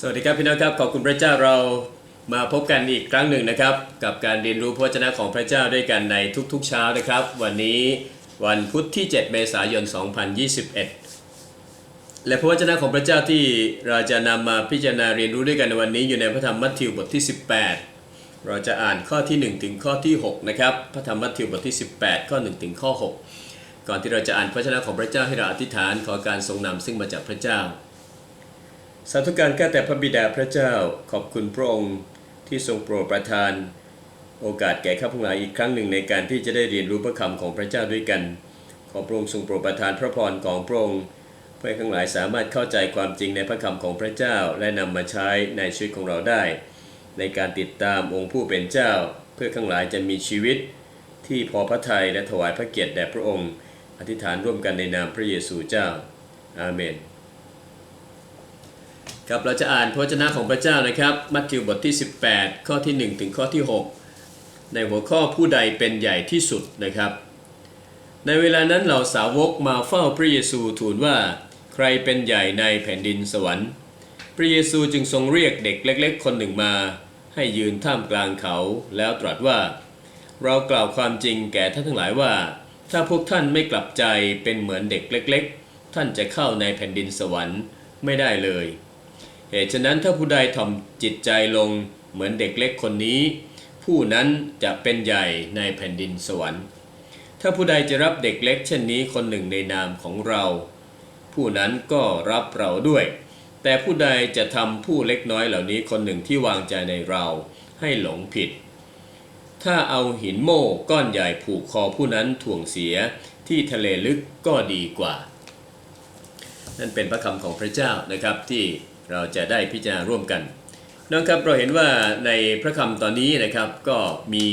สวัสดีครับพี่น้องครับขอบคุณพระเจ้าเรามาพบกันอีกครั้งหนึ่งนะครับ กับการเรียนรู้พระวจนะของพระเจ้าด้วยกันในทุกๆเช้านะครับ วันนี้วันพุธที่ 7 เมษายน 2021 และพระวจนะของพระเจ้าที่เราจะนำมาพิจารณาเรียนรู้ด้วยกันในวันนี้อยู่ในพระธรรมมัทธิวบทที่ 18 เราจะอ่านข้อที่ 1 ถึงข้อที่ 6 นะครับ พระธรรมมัทธิวบทที่ 18 ข้อ 1 ถึงข้อ 6 ก่อนที่เราจะอ่านพระวจนะของพระเจ้าให้เราอธิษฐานขอการทรงนำซึ่งมาจากพระเจ้า สาธุการแก้แต่พระบิดาพระเจ้าขอบคุณพระองค์ที่ทรงโปรดประทาน โอกาสแก่ข้าพงหลายอีกครั้งหนึ่งในการที่จะได้เรียนรู้พระคำของพระเจ้าด้วยกัน ขอพระองค์ทรงโปรดประทานพระพรของพระองค์เพื่อให้ข้างหลายสามารถเข้าใจความจริงในพระคำของพระเจ้าและนำมาใช้ในชีวิตของเราได้ ในการติดตามองค์ผู้เป็นเจ้า เพื่อข้างหลายจะมีชีวิต ที่พอพระทัยและถวายพระเกียรติแด่พระองค์ อธิษฐานร่วมกันในนามพระเยซูเจ้า อาเมน ครับเราจะอ่านพระวจนะของพระเจ้านะครับ มัทธิวบทที่ 18 ข้อที่ 1 ถึงข้อที่ 6 ในหัวข้อผู้ใดเป็นใหญ่ที่สุดนะครับ ในเวลานั้นเหล่าสาวกมาเฝ้าพระเยซูทูลว่าใครเป็นใหญ่ในแผ่นดินสวรรค์ พระเยซูจึงทรงเรียกเด็กเล็ก ๆ คนหนึ่งมา ให้ยืนท่ามกลางเขาแล้วตรัสว่า เรากล่าวความจริงแก่ท่านทั้งหลายว่า ถ้าพวกท่านไม่กลับใจเป็นเหมือนเด็กเล็ก ๆ ท่านจะเข้าในแผ่นดินสวรรค์ไม่ได้เลย เหตุฉะนั้นถ้าผู้ใดถ่อมจิตใจลงเหมือนเด็กเล็กคนนี้ ผู้นั้นจะเป็นใหญ่ในแผ่นดินสวรรค์ ถ้าผู้ใดจะรับเด็กเล็กเช่นนี้คนหนึ่งในนามของเรา ผู้นั้นก็รับเราด้วย แต่ผู้ใดจะทำผู้เล็กน้อยเหล่านี้คนหนึ่งที่วางใจในเราให้หลงผิด ถ้าเอาหินโม่ก้อนใหญ่ผูกคอผู้นั้นถ่วงเสียที่ทะเลลึกก็ดีกว่า นั่นเป็นพระคำของพระเจ้านะครับที่ เราจะได้พิจารณาร่วมกันนะครับเราเห็นว่าในพระคำตอนนี้นะครับก็มี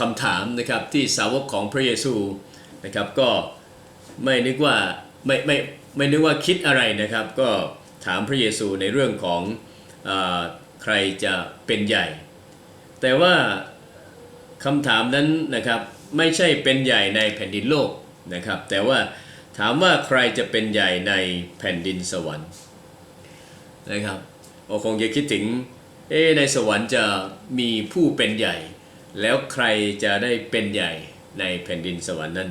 คำถามนะครับที่สาวกของพระเยซูนะครับก็ไม่นึกว่าไม่ไม่ไม่นึกว่าคิดอะไรนะครับ ก็ถามพระเยซูในเรื่องของอใครจะเป็นใหญ่ แต่ว่าคำถามนั้นนะครับไม่ใช่เป็นใหญ่ในแผ่นดินโลกนะครับ แต่ว่า ถามว่าใครจะเป็นใหญ่ในแผ่นดินสวรรค์นะครับเราคงจะคิดถึงเอ๊ในสวรรค์จะมีผู้เป็นใหญ่ แล้วใครจะได้เป็นใหญ่ในแผ่นดินสวรรค์นั้น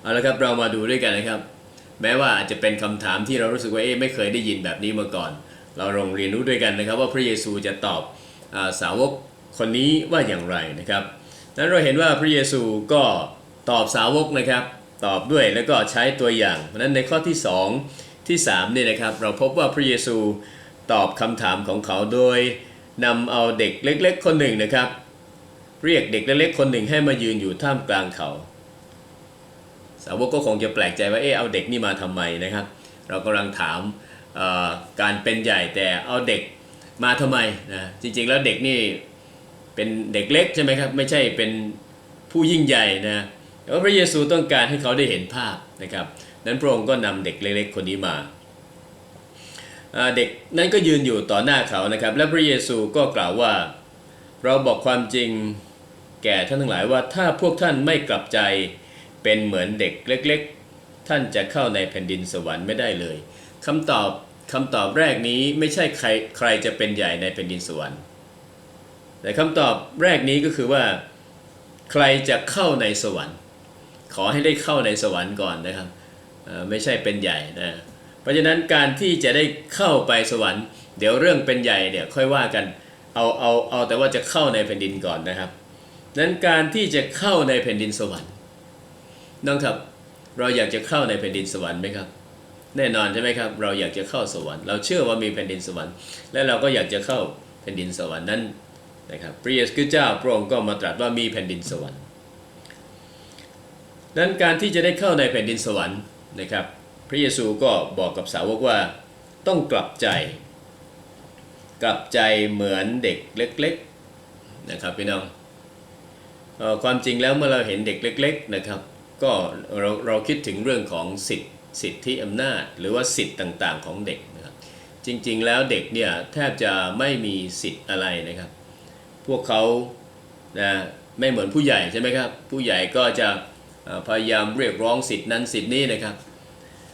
เอาละครับเรามาดูด้วยกันนะครับ แม้ว่าอาจจะเป็นคำถามที่เรารู้สึกว่าเอ๊ไม่เคยได้ยินแบบนี้มาก่อน เราลองเรียนรู้ด้วยกันนะครับ ว่าพระเยซูจะตอบอาสาวกคนนี้ว่าอย่างไรนะครับ นั้นเราเห็นว่าพระเยซูก็ตอบสาวกนะครับ ตอบด้วยแล้วก็ใช้ตัวอย่างเพราะนั้นในข้อที่ 2 ที่3เนี่ยนะครับเราพบว่าพระเยซูตอบคำถามของเขาโดยนำเอาเด็กเล็ก ๆ คนหนึ่งนะครับ เรียกเด็กเล็กๆคนหนึ่งให้มายืนอยู่ท่ามกลางเขา สาวกก็คงจะแปลกใจว่าเออเอาเด็กนี่มาทำไมนะครับ เรากำลังถามการเป็นใหญ่แต่เอาเด็กมาทำไมนะจริงๆแล้วเด็กนี่เป็นเด็กเล็กใช่ไหมครับไม่ใช่เป็นผู้ยิ่งใหญ่นะ แต่ว่าพระเยซูต้องการให้เขาได้เห็นภาพนะครับนั้นพระองค์ก็นำเด็กเล็ก ๆ คนนี้มาอ่าเด็กนั้นก็ยืนอยู่ต่อหน้าเขานะครับ และพระเยซูก็กล่าวว่า เราบอกความจริงแก่ท่านทั้งหลายว่าถ้าพวกท่านไม่กลับใจเป็นเหมือนเด็กเล็ก ๆ ท่านจะเข้าในแผ่นดินสวรรค์ไม่ได้เลยคำตอบคำตอบแรกนี้ไม่ใช่ใครใครจะเป็นใหญ่ในแผ่นดินสวรรค์ แต่คำตอบแรกนี้ก็คือว่า ใครจะเข้าในสวรรค์ ขอให้ได้เข้าในสวรรค์ก่อนนะครับไม่ใช่เป็นใหญ่นะเพราะฉะนั้นการที่จะได้เข้าไปสวรรค์ เดี๋ยวเรื่องเป็นใหญ่เนี่ยค่อยว่ากันเอาเอาเอาแต่ว่าจะเข้าในแผ่นดินก่อนนะครับนั้นการที่จะเข้าในแผ่นดินสวรรค์น้องครับเราอยากจะเข้าในแผ่นดินสวรรค์ไหมครับ แน่นอนใช่ไหมครับ เราอยากจะเข้าสวรรค์เราเชื่อว่ามีแผ่นดินสวรรค์ และเราก็อยากจะเข้าแผ่นดินสวรรค์นั้นนะครับพระเยซูเจ้าพระองค์ก็มาตรัสว่ามีแผ่นดินสวรรค์ นั้นการที่จะได้เข้าในแผ่นดินสวรรค์นะครับ พระเยซูก็บอกกับสาวกว่าต้องกลับใจ กลับใจเหมือนเด็กเล็กๆนะครับพี่น้องออความจริงแล้วเมื่อเราเห็นเด็กเล็ก ๆนะครับ ก็เราเราคิดถึงเรื่องของสิทธิสิทธิอำนาจ หรือว่าสิทธิ์ต่างๆของเด็กนะครับ จริงๆแล้วเด็กเนี่ยแทบจะไม่มีสิทธิ์อะไรนะครับ พวกเขานะไม่เหมือนผู้ใหญ่ใช่ไหมครับ ผู้ใหญ่ก็จะ พยายามเรียกร้องสิทธินั้นสิทธินี้นะครับ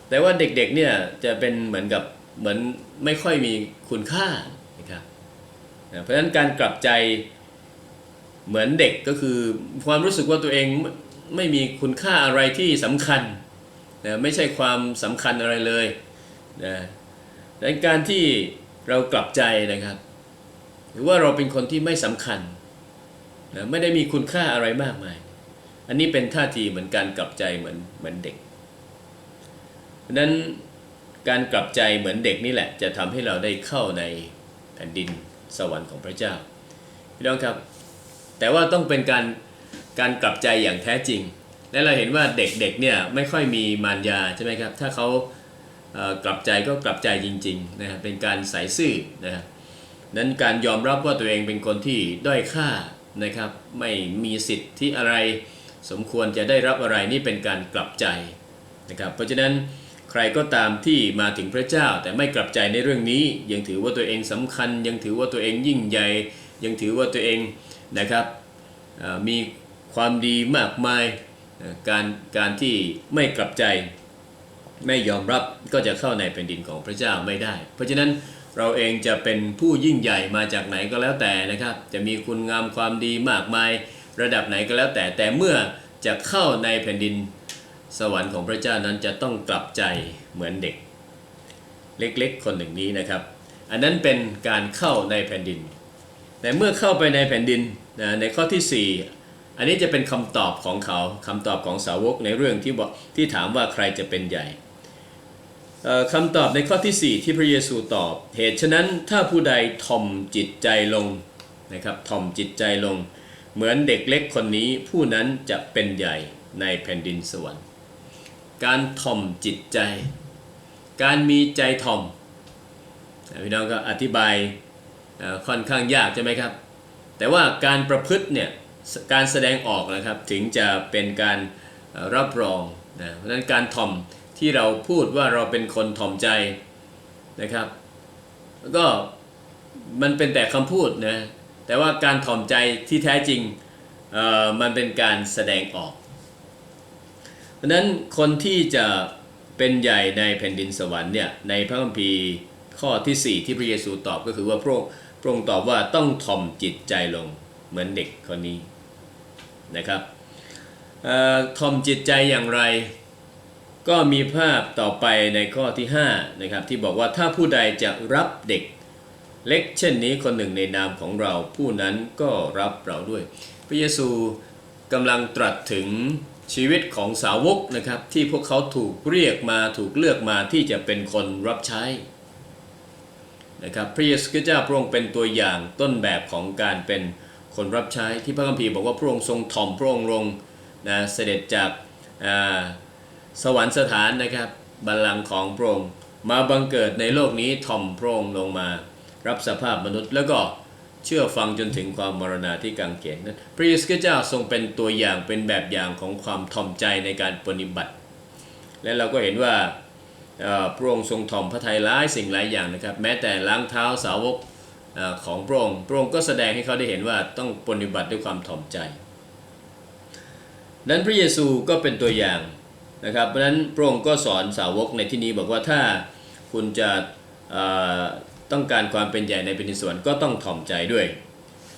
แต่ว่าเด็กๆเนี่ยจะเป็นเหมือนกับเหมือนไม่ค่อยมีคุณค่านะครับเพราะฉะนั้นการกลับใจเหมือนเด็กก็คือความรู้สึกว่าตัวเองไม่ไม่มีคุณค่าอะไรที่สำคัญนะไม่ใช่ความสำคัญอะไรเลยนะดังการที่เรากลับใจนะครับ หรือว่าเราเป็นคนที่ไม่สำคัญนะไม่ได้มีคุณค่าอะไรมากมาย อันนี้เป็นท่าทีเหมือนการกลับใจเหมือนเหมือนเด็กเพราะนั้นการกลับใจเหมือนเด็กนี่แหละ จะทำให้เราได้เข้าในแผ่นดินสวรรค์ของพระเจ้าพี่น้องครับ แต่ว่าต้องเป็นการการกลับใจอย่างแท้จริง และเราเห็นว่าเด็กๆเนี่ยไม่ค่อยมีมารยาใช่ไหมครับ ถ้าเขาเอ่อกลับใจก็กลับใจจริงๆนะครับเป็นการใส่ซื่อนะครับนั้นการยอมรับว่าตัวเองเป็นคนที่ด้อยค่านะครับ ไม่มีสิทธิอะไร สมควรจะได้รับอะไรนี่เป็นการกลับใจนะครับเพราะฉะนั้นใครก็ตามที่มาถึงพระเจ้าแต่ไม่กลับใจในเรื่องนี้ ยังถือว่าตัวเองสำคัญ ยังถือว่าตัวเองยิ่งใหญ่ ยังถือว่าตัวเองนะครับมีความดีมากมายการการที่ไม่กลับใจไม่ยอมรับก็จะเข้าในแผ่นดินของพระเจ้าไม่ได้ เพราะฉะนั้นเราเองจะเป็นผู้ยิ่งใหญ่มาจากไหนก็แล้วแต่นะครับ จะมีคุณงามความดีมากมาย ระดับไหนก็แล้วแต่แต่เมื่อจะเข้าในแผ่นดินสวรรค์ของพระเจ้านั้นจะต้องกลับใจเหมือนเด็ก เล็กๆ คนหนึ่งนี้นะครับ อันนั้นเป็นการเข้าในแผ่นดิน แต่เมื่อเข้าไปในแผ่นดินนะในข้อที่ 4 อันนี้จะเป็นคำตอบของเขาคำตอบของสาวกในเรื่องที่บอกที่ถามว่าใครจะเป็นใหญ่คำตอบในข้อที่ 4 ที่พระเยซูตอบ เหตุฉะนั้นถ้าผู้ใดทอมจิตใจลงนะครับทอมจิตใจลง เหมือนเด็กเล็กคนนี้ผู้นั้นจะเป็นใหญ่ในแผ่นดินสวรรค์การทอมจิตใจ การมีใจทอมพี่น้องก็อธิบายค่อนข้างยากใช่ไหมครับ แต่ว่าการประพฤติเนี่ยการแสดงออกนะครับถึงจะเป็นการรับรองนะเพราะฉะนั้นการถ่อมที่เราพูดว่าเราเป็นคนถ่อมใจนะครับ ก็มันเป็นแต่คำพูดนะ แต่ว่าการถ่อมใจที่แท้จริงมันเป็นการแสดงออก เพราะนั้นคนที่จะเป็นใหญ่ในแผ่นดินสวรรค์เนี่ยในพระคัมภีร์ข้อทีสี่4 ที่พระเยซูตอบก็คือว่าพระองค์พระองค์ตอบว่าต้องถ่อมจิตใจลงเหมือนเด็กคนนี้นะครับเอ่อถ่อมจิตใจอย่างไร ก็มีภาพต่อไปในข้อที่5นะครับที่บอกว่าถ้าผู้ใดจะรับเด็ก เล็กเช่นนี้คนหนึ่งในนามของเราผู้นั้นก็รับเราด้วย พระเยซูกำลังตรัสถึงชีวิตของสาวกนะครับที่พวกเขาถูกเรียกมาถูกเลือกมาที่จะเป็นคนรับใช้นะครับพระเยซูคริสต์เจ้าพระองค์เป็นตัวอย่างต้นแบบของการเป็นคนรับใช้ที่พระคัมภีร์บอกว่าพระองค์ทรงถ่อมพระองค์ลงนะเสด็จจากาสวรรคสถานนะครับบัลลังก์ของพระองค์มาบังเกิดในโลกนี้ถ่อมพระองค์ลงมา รับสภาพมนุษย์แล้วก็เชื่อฟังจนถึงความมรณาที่กังเขนนั้นพระเยซูคริสต์เจ้าทรงเป็นตัวอย่างเป็นแบบอย่างของความถ่อมใจในการปฏิบัติ และเราก็เห็นว่าพระองค์ทรงถ่อมพระทัยหลายสิ่งหลายอย่างนะครับ แม้แต่ล้างเท้าสาวกอของพระองค์พระองค์ก็แสดงให้เขาได้เห็นว่าต้องปฏิบัติด้วยความถ่อมใจ นั้นพระเยซูก็เป็นตัวอย่างนะครับเพราะนั้นพระองค์ก็สอนสาวกในที่นี้บอกว่าถ้าคุณจะ ต้องการความเป็นใหญ่ในแผ่นดินสวรรค์ก็ต้องถ่อมใจด้วย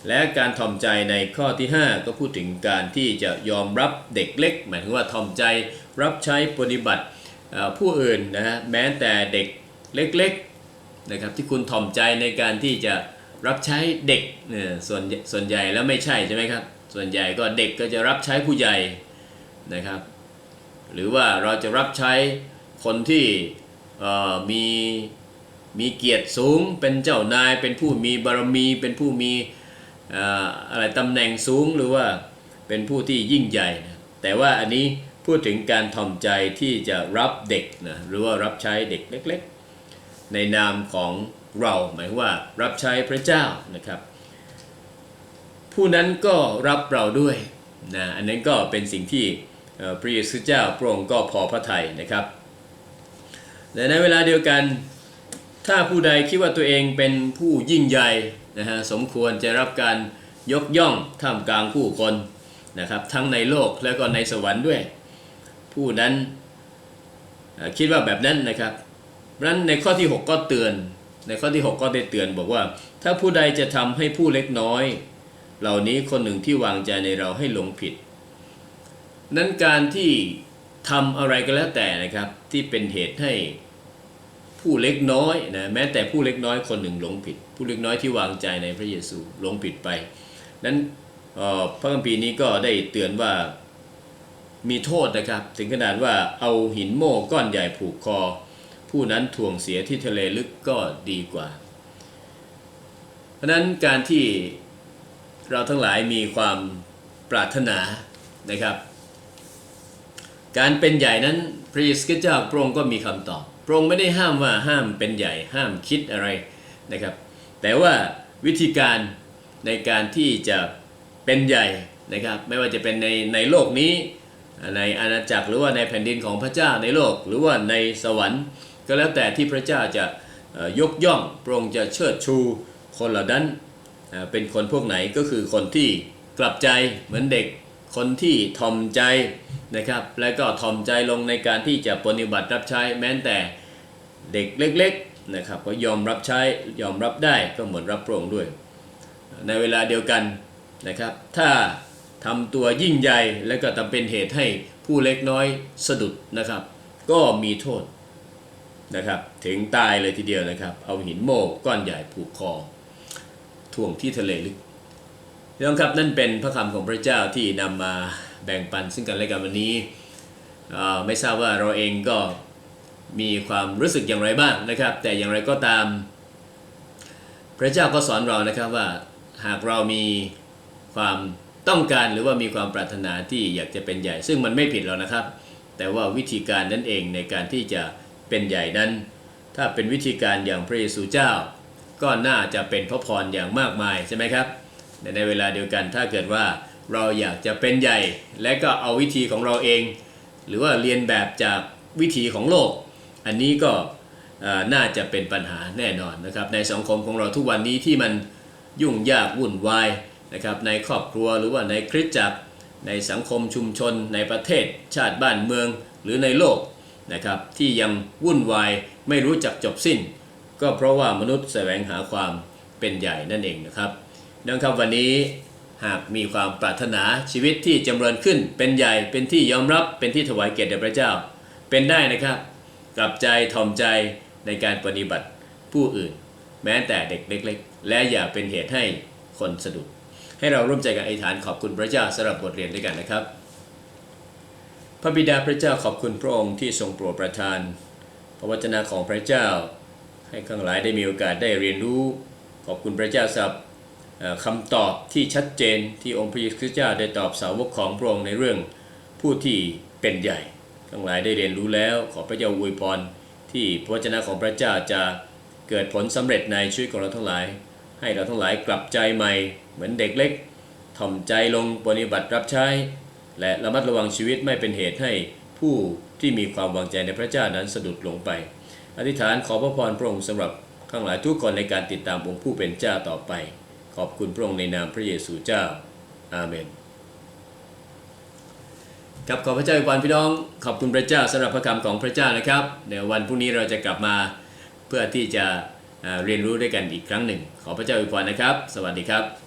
และการถ่อมใจในข้อที่ 5 ก็พูดถึงการที่จะยอมรับเด็กเล็ก หมายถึงว่าถ่อมใจรับใช้ปฏิบัติผู้อื่นนะฮะแม้แต่เด็กเล็กๆนะครับที่คุณถ่อมใจในการที่จะรับใช้เด็กเนี่ยส่วนส่วนใหญ่แล้วไม่ใช่ใช่ไหมครับส่วนใหญ่ก็เด็กก็จะรับใช้ผู้ใหญ่นะครับ หรือว่าเราจะรับใช้คนที่มี มีเกียรติสูงเป็นเจ้านายเป็นผู้มีบารมี เป็นผู้มีอะไรตำแหน่งสูงหรือว่าเป็นผู้ที่ยิ่งใหญ่นะแต่ว่าอันนี้พูดถึงการถ่อมใจที่จะรับเด็กนะหรือว่ารับใช้เด็กเล็ก ๆ ในนามของเราหมายว่ารับใช้พระเจ้านะครับ ผู้นั้นก็รับเราด้วยนะอันนั้นก็เป็นสิ่งที่พระเยซูเจ้าพระองค์ก็พอพระทัยนะครับแต่ในเวลาเดียวกัน ถ้าผู้ใดคิดว่าตัวเองเป็นผู้ยิ่งใหญ่นะฮะสมควรจะรับการยกย่องท่ามกลางผู้คนนะครับทั้งในโลกและก็ในสวรรค์ด้วย ผู้นั้นคิดว่าแบบนั้นนะครับเพราะฉะนั้นในข้อที่ 6 ก็เตือน ในข้อที่ 6 ก็ได้เตือนบอกว่า ถ้าผู้ใดจะทำให้ผู้เล็กน้อย เหล่านี้คนหนึ่งที่วางใจในเราให้หลงผิด นั้นการที่ทำอะไรก็แล้วแต่นะครับที่เป็นเหตุให้ ผู้เล็กน้อยนะแม้แต่ผู้เล็กน้อยคนหนึ่งหลงผิด ผู้เล็กน้อยที่วางใจในพระเยซูหลงผิดไป นั้นพระคัมภีร์นี้ก็ได้เตือนว่ามีโทษนะครับ ถึงขนาดว่าเอาหินโม่ก้อนใหญ่ผูกคอ ผู้นั้นถ่วงเสียที่ทะเลลึกก็ดีกว่า เพราะนั้นการที่เราทั้งหลายมีความปรารถนานะครับ การเป็นใหญ่นั้นพระเยซูคริสตเจ้าพระองค์ก็มีคำตอบ ระองค์ไม่ได้ห้ามว่าห้ามเป็นใหญ่ห้ามคิดอะไรนะครับ แต่ว่าวิธีการในการที่จะเป็นใหญ่นะครับ ไม่ว่าจะเป็นในในโลกนี้ ในอาณาจักรหรือว่าในแผ่นดินของพระเจ้าในโลก หรือว่าในสวรรค์ ก็แล้วแต่ที่พระเจ้าจะยกย่องพระองค์จะเชิดชูคนเหล่านั้นเอ่อเป็นคนพวกไหนก็คือคนที่กลับใจเหมือนเด็กคนที่ทอมใจนะครับ และก็ทอมใจลงในการที่จะปฏิบัติรับใช้แม้แต่ เด็กเล็กๆนะครับก็ยอมรับใช้ยอมรับได้ก็เหมือนรับพระองค์ด้วย ในเวลาเดียวกันนะครับถ้าทำตัวยิ่งใหญ่และก็ทำเป็นเหตุให้ผู้เล็กน้อยสะดุดนะครับ ก็มีโทษนะครับถึงตายเลยทีเดียวนะครับ เอาหินโม่ก้อนใหญ่ผูกคอถ่วงที่ทะเลลึกพี่น้องครับนั่นเป็นพระคำของพระเจ้าที่นำมาแบ่งปันซึ่งกันและกันวันนี้ไม่ทราบว่าเราเองก็ มีความรู้สึกอย่างไรบ้างนะครับ แต่อย่างไรก็ตาม พระเจ้าก็สอนเรานะครับว่าหากเรามีความต้องการหรือว่ามีความปรารถนาที่อยากจะเป็นใหญ่ ซึ่งมันไม่ผิดหรอกนะครับ แต่ว่าวิธีการนั่นเองในการที่จะเป็นใหญ่นั้น ถ้าเป็นวิธีการอย่างพระเยซูเจ้า ก็น่าจะเป็นพระพรอย่างมากมายใช่ไหมครับแต่ในเวลาเดียวกันถ้าเกิดว่าเราอยากจะเป็นใหญ่ และก็เอาวิธีของเราเอง หรือว่าเรียนแบบจากวิธีของโลก อันนี้ก็น่าจะเป็นปัญหาแน่นอนนะครับในสังคมของเราทุกวันนี้ที่มันยุ่งยากวุ่นวายนะครับในครอบครัวหรือว่าในคริสตจักรในสังคมชุมชน ในประเทศชาติบ้านเมืองหรือในโลกนะครับที่ยังวุ่นวายไม่รู้จักจบสิ้น ก็เพราะว่ามนุษย์แสวงหาความเป็นใหญ่นั่นเองนะครับดังครับวันนี้หากมีความปรารถนาชีวิตที่จำเริญขึ้นเป็นใหญ่เป็นที่ยอมรับเป็นที่ถวายเกียรติแด่พระเจ้าเป็นได้นะครับ กลับใจทอมใจในการปฏิบัติผู้อื่น แม้แต่เด็กเล็ก ๆ และอย่าเป็นเหตุให้คนสะดุด ให้เราร่วมใจกันอธิษฐานขอบคุณพระเจ้าสำหรับบทเรียนด้วยกันนะครับ พระบิดาพระเจ้าขอบคุณพระองค์ที่ทรงโปรดประทาน พระวจนะของพระเจ้า ให้ข้างหลายได้มีโอกาสได้เรียนรู้ ขอบคุณพระเจ้าสำหรับคำตอบที่ชัดเจนที่องค์พระเยซูคริสต์เจ้าได้ตอบสาวกของพระองค์ในเรื่องผู้ที่เป็นใหญ่ ทั้งหลายได้เรียนรู้แล้วขอพระเจ้าอวยพรที่พระวจนะของพระเจ้าจะเกิดผลสำเร็จในชีวิตของเราทั้งหลาย ให้เราทั้งหลายกลับใจใหม่ เหมือนเด็กเล็กถ่อมใจลงปฏิบัติรับใช้ และระมัดระวังชีวิตไม่เป็นเหตุให้ผู้ที่มีความวางใจในพระเจ้านั้นสะดุดลงไป อธิษฐานขอพระพรพระองค์สำหรับข้างหลายทุกคนในการติดตามองค์ผู้เป็นเจ้าต่อไป ขอบคุณพระองค์ในนามพระเยซูเจ้า อาเมน ครับขอพระเจ้าอวยพรพี่น้อง ขอบคุณพระเจ้าสำหรับพระคำของพระเจ้านะครับเดี๋ยววันพรุ่งนี้เราจะกลับมาเพื่อที่จะเอ่อเรียนรู้ด้วยกันอีกครั้งหนึ่ง ขอพระเจ้าอวยพรนะครับ สวัสดีครับ